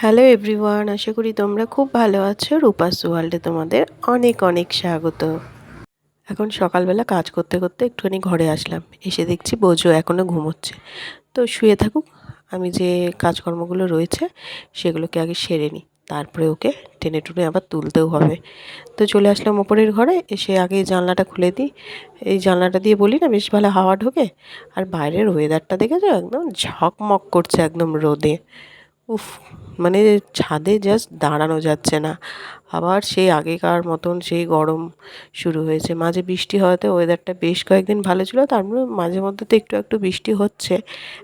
Hello everyone আশা করি তোমরা খুব ভালো আছো। রূপাস ওয়ার্ল্ডে তোমাদের অনেক অনেক স্বাগত। এখন সকালবেলা কাজ করতে করতে একটুখানি ঘরে আসলাম। এসে দেখছি বোঝো এখনও ঘুমোচ্ছে। তো শুয়ে থাকুক, আমি যে কাজকর্মগুলো রয়েছে সেগুলোকে আগে সেরে নিই। তারপরে ওকে টেনে টুনে আবার তুলতেও হবে। তো চলে আসলাম ওপরের ঘরে, এসে আগে জানলাটা খুলে দিই। এই জানলাটা দিয়ে বলি না, বেশ ভালো হাওয়া ঢোকে। আর বাইরের ওয়েদারটা দেখেছ? একদম ঝকমক করছে একদম রোদে। উফ মানে ছাদে জাস্ট দাঁড়ানো যাচ্ছে না। আবার সেই আগেকার মতন সেই গরম শুরু হয়েছে। মাঝে বৃষ্টি হওয়াতে ওয়েদারটা বেশ কয়েকদিন ভালো ছিল, তারপরে মাঝে মধ্যে তো একটু একটু বৃষ্টি হচ্ছে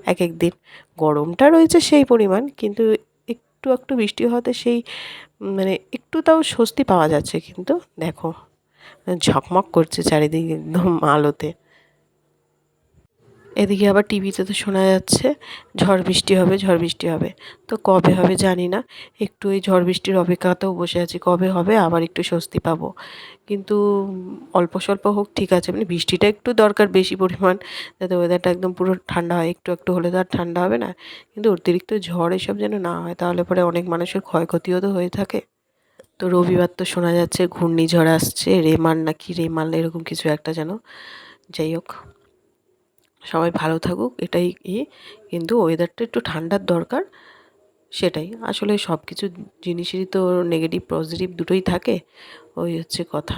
এক এক দিন। গরমটা রয়েছে সেই পরিমাণ, কিন্তু একটু একটু বৃষ্টি হওয়াতে সেই মানে একটু তাও স্বস্তি পাওয়া যাচ্ছে কিন্তু, দেখো। ঝকমক করছে চারিদিকে একদম আলোতে। এদিকে আবার টিভিতে তো শোনা যাচ্ছে, ঝড় বৃষ্টি হবে, ঝড় বৃষ্টি হবে। তো কবে হবে জানি না, একটু এই ঝড় বৃষ্টির অপেক্ষাতেও বসে আছি, কবে হবে আবার একটু স্বস্তি পাবো। কিন্তু অল্প স্বল্প হোক, ঠিক আছে মানে বৃষ্টিটা একটু দরকার বেশি পরিমাণ, যাতে ওয়েদারটা একদম পুরো ঠান্ডা হয়, একটু একটু হলে তো আর ঠান্ডা হবে না। কিন্তু অতিরিক্ত ঝড় এসব যেন না হয়, তাহলে পরে অনেক মানুষের ক্ষয়ক্ষতিও তো হয়ে থাকে। তো রবিবার তো শোনা যাচ্ছে, ঘূর্ণিঝড় আসছে রেমান নাকি রেমাল, এরকম কিছু একটা যেন। যাই হোক। সবাই ভালো থাকুক, এটাই ই কিন্তু ওয়েদারটা একটু ঠান্ডার দরকার, সেটাই। আসলে সব কিছু জিনিসেরই তো নেগেটিভ পজিটিভ দুটোই থাকে, ওই হচ্ছে কথা।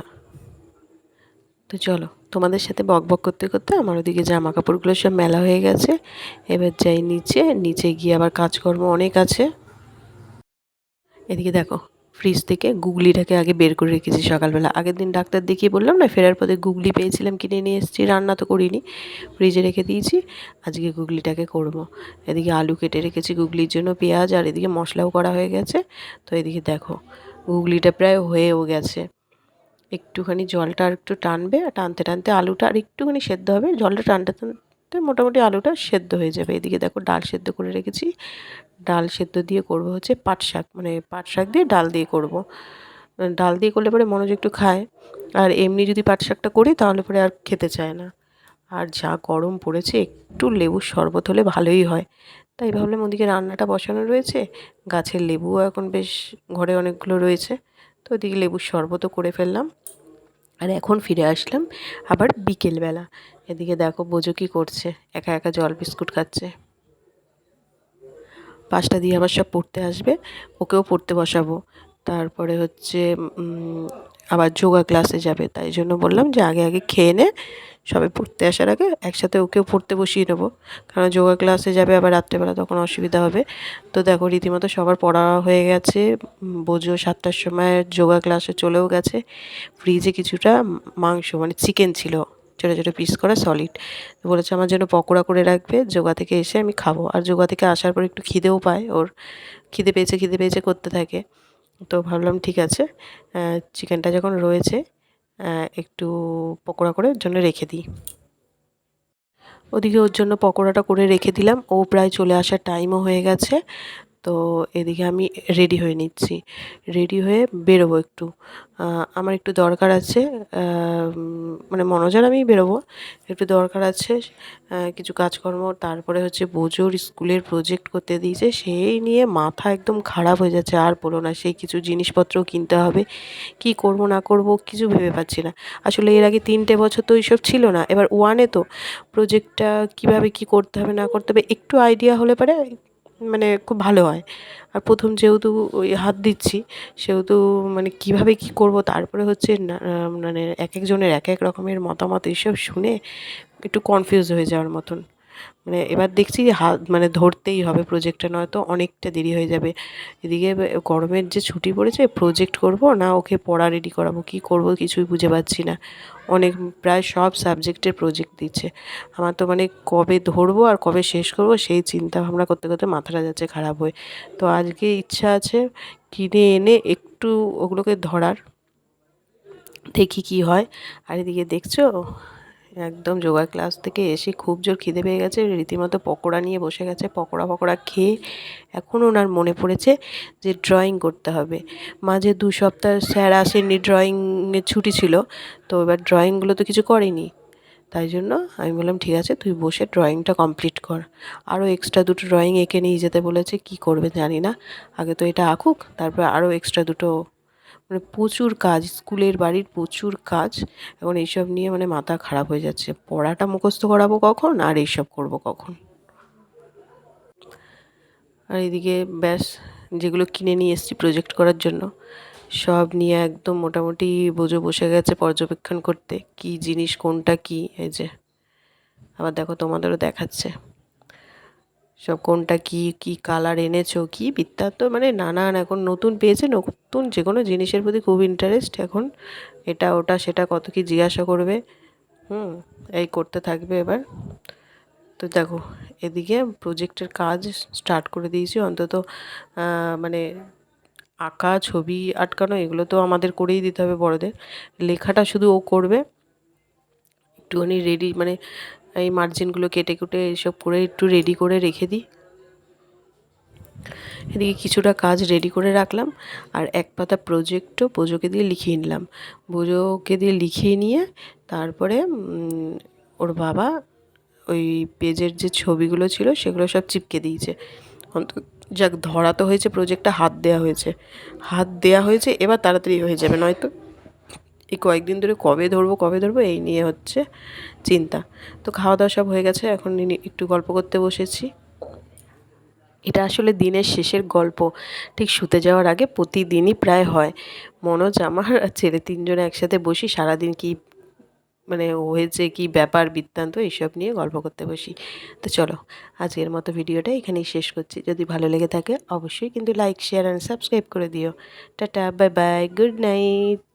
তো চলো, তোমাদের সাথে বক বক করতে করতে আমার ওদিকে জামা কাপড়গুলো সব মেলা হয়ে গেছে। এবার যাই নিচে নিচে গিয়ে আবার কাজকর্ম অনেক আছে। এদিকে দেখো ফ্রিজ থেকে গুগলিটাকে আগে বের করে রেখেছি সকালবেলা। আগের দিন ডাক্তার দেখিয়ে বললাম, না, ফেরার পথে গুগলি পেয়েছিলাম, কিনে নিয়ে এসেছি, রান্না তো করিনি ফ্রিজে রেখে দিয়েছি, আজকে গুগলিটাকে করব। এদিকে আলু কেটে রেখেছি গুগলির জন্য, পেঁয়াজ, আর এদিকে মশলাও করা হয়ে গেছে। তো এদিকে দেখো, গুগলিটা প্রায় হয়েও গেছে। একটুখানি জলটা আর একটু টানবে টানতে টানতে আলুটা আর একটুখানি সেদ্ধ হবে। জলটা টানতে টানতে মোটামুটি আলুটা সেদ্ধ হয়ে যাবে। এদিকে দেখো ডাল সেদ্ধ করে রেখেছি। ডাল সেদ্ধ দিয়ে করব হচ্ছে পাট শাক। মানে পাট শাক দিয়ে ডাল দিয়ে করব। ডাল দিয়ে করলে পরে মনোযোগ একটু খায়। আর এমনি যদি পাট শাকটা করি তাহলে পরে আর খেতে চায় না। আর যা গরম পড়েছে, একটু লেবুর শরবত হলে ভালোই হয়। তাই ভাবলাম ওদিকে রান্নাটা বসানো রয়েছে। গাছের লেবুও এখন বেশ ঘরে অনেকগুলো রয়েছে। তো ওদিকে লেবুর শরবতও করে ফেললাম। আর এখন ফিরে আসলাম আবার বিকেলবেলা। এদিকে দেখো বোঝো কী করছে। একা একা জল বিস্কুট খাচ্ছে। পাঁচটা দিয়ে আবার সব পড়তে আসবে। ওকেও পড়তে বসাবো। তারপরে হচ্ছে আবার যোগা ক্লাসে যাবে। তাই জন্য বললাম যে আগে আগে খেয়ে নে। সবাই পড়তে আসার আগে একসাথে ওকেও পড়তে বসিয়ে নেব। কারণ যোগা ক্লাসে যাবে আবার রাত্রেবেলা তখন অসুবিধা হবে। তো দেখো রীতিমতো সবার পড়া হয়ে গেছে। বোঝো সাতটার সময় যোগা ক্লাসে চলেও গেছে। ফ্রিজে কিছুটা মাংস মানে চিকেন ছিল। ছোটো ছোটো পিস করা সলিড বলেছে, আমার জন্য পকোড়া করে রাখবে যোগা থেকে এসে আমি খাব। আর যোগা থেকে আসার পর একটু খিদেও পায়, ওর খিদে পেয়েছে খিদে পেয়েছে করতে থাকে। তো ভাবলাম, ঠিক আছে চিকেনটা যখন রয়েছে একটু পকোড়া করে ওর জন্য রেখে দিই। ওদিকে ওর জন্য পকোড়াটা করে রেখে দিলাম। ও প্রায় চলে আসার টাইমও হয়ে গেছে। তো এদিকে আমি রেডি হয়ে নিচ্ছি। রেডি হয়ে বেরোবো একটু। আমার একটু দরকার আছে মানে মনোজার আমি বেরোবো। একটু দরকার আছে কিছু কাজকর্ম, তারপরে হচ্ছে বোঝোর স্কুলের প্রজেক্ট করতে দিয়েছে, সেই নিয়ে মাথা একদম খারাপ হয়ে যাচ্ছে, আর বলো না, সেই কিছু জিনিসপত্রও কিনতে হবে, কি করব, না করব, কিছু ভেবে পাচ্ছি না। আসলে এর আগে তিনটে বছর তো এইসব ছিল না, এবার ওয়ানে তো প্রজেক্টটা কীভাবে কি করতে হবে, না করতে হবে, একটু আইডিয়া হলে পারে মানে খুব ভালো হয়। আর প্রথম যেহেতু ওই হাত দিচ্ছি, সেহেতু মানে কীভাবে কি করব, তারপরে হচ্ছে মানে এক একজনের এক এক রকমের মতামত এইসব শুনে একটু কনফিউজ হয়ে যাওয়ার মতন। মানে এবার দেখছি হাত মানে ধরতেই হবে প্রোজেক্টটা নয়তো অনেকটা দেরি হয়ে যাবে। এদিকে গরমের যে ছুটি পড়েছে প্রোজেক্ট করব, না ওকে পড়া রেডি করাবো, কী করব কিছুই বুঝে পাচ্ছি না। অনেক, প্রায় সব সাবজেক্টের প্রোজেক্ট দিচ্ছে। আমার তো মানে কবে ধরবো আর কবে শেষ করব, সেই চিন্তা ভাবনা করতে করতে মাথাটা যাচ্ছে খারাপ হয়ে। তো আজকে ইচ্ছা আছে কিনে এনে একটু ওগুলোকে ধরার, দেখি কি হয়। আর এদিকে দেখছ একদম যোগা ক্লাস থেকে এসে খুব জোর খিদে পেয়ে গেছে, রীতিমতো পকোড়া নিয়ে বসে গেছে, পকোড়া পকোড়া খেয়ে এখন ওনার মনে পড়েছে যে ড্রয়িং করতে হবে। মাঝে দু সপ্তাহ স্যার আসেননি ড্রয়িংয়ের ছুটি ছিল, তো এবার ড্রয়িংগুলো তো কিছু করেনি। তাই জন্য আমি বললাম, ঠিক আছে, তুই বসে ড্রয়িংটা কমপ্লিট কর। আরও এক্সট্রা দুটো ড্রয়িং এঁকে নিয়ে যেতে বলেছে, কি করবে জানি না। আগে তো এটা আঁকুক, তারপর আরও এক্সট্রা দুটো মানে প্রচুর কাজ, স্কুলের বাড়ির প্রচুর কাজ এখন এইসব নিয়ে মানে মাথা খারাপ হয়ে যাচ্ছে। পড়াটা মুখস্থ করাবো কখন আর এইসব করব কখন? আর এদিকে ব্যাস, যেগুলো কিনে নিয়ে এসেছি প্রজেক্ট করার জন্য, সব নিয়ে একদম মোটামুটি বোঝো বসে গেছে পর্যবেক্ষণ করতে, কি জিনিস কোনটা কি, এই যে। আবার দেখো তোমাদেরও দেখাচ্ছে। সব কোনটা কি কি কালার এনেছো, কি বৃত্তান্ত মানে নানান, এখন নতুন পেয়েছে, নতুন যে কোনো জিনিসের প্রতি খুব ইন্টারেস্ট এখন। এটা, ওটা, সেটা কত কি জিজ্ঞাসা করবে? হুম, এই করতে থাকবে এবার। তো দেখো, এদিকে প্রজেক্টের কাজ স্টার্ট করে দিয়েছি। অন্তত মানে আঁকা, ছবি আটকানো, এগুলো তো আমাদের করেই দিতে হবে বড়দের। লেখাটা শুধু ও করবে। একটুখানি রেডি মানে এই মার্জিনগুলো কেটে কুটে এইসব করে একটু রেডি করে রেখে দিই। এদিকে কিছুটা কাজ রেডি করে রাখলাম আর এক পাতা প্রজেক্টও বোঝোকে দিয়ে লিখিয়ে নিলাম। বোঝোকে দিয়ে লিখিয়ে নিয়ে তারপরে ওর বাবা ওই পেজের যে ছবিগুলো ছিল সেগুলো সব চিপকে দিয়েছে। অন্তত যাক ধরা তো হয়েছে প্রজেক্টটা হাত দেওয়া হয়েছে। হাত দেওয়া হয়েছে, এবার তাড়াতাড়ি হয়ে যাবে, নয়তো এই কয়েকদিন ধরে কবে ধরবো কবে ধরবো, এই নিয়ে হচ্ছে চিন্তা। তো খাওয়া দাওয়া সব হয়ে গেছে, এখন একটু গল্প করতে বসেছি। এটা আসলে দিনের শেষের গল্প। ঠিক শুতে যাওয়ার আগে প্রতিদিনই প্রায় হয়। মনোজ, আমার ছেলে তিনজনে একসাথে বসি, সারাদিন কি মানে হয়েছে, কি ব্যাপার, বৃত্তান্ত, এইসব নিয়ে গল্প করতে বসি। তো চলো, আজকের মতো ভিডিওটা এখানেই শেষ করছি। যদি ভালো লেগে থাকে, অবশ্যই কিন্তু লাইক, শেয়ার অ্যান্ড সাবস্ক্রাইব করে দিও। Tata bye bye good night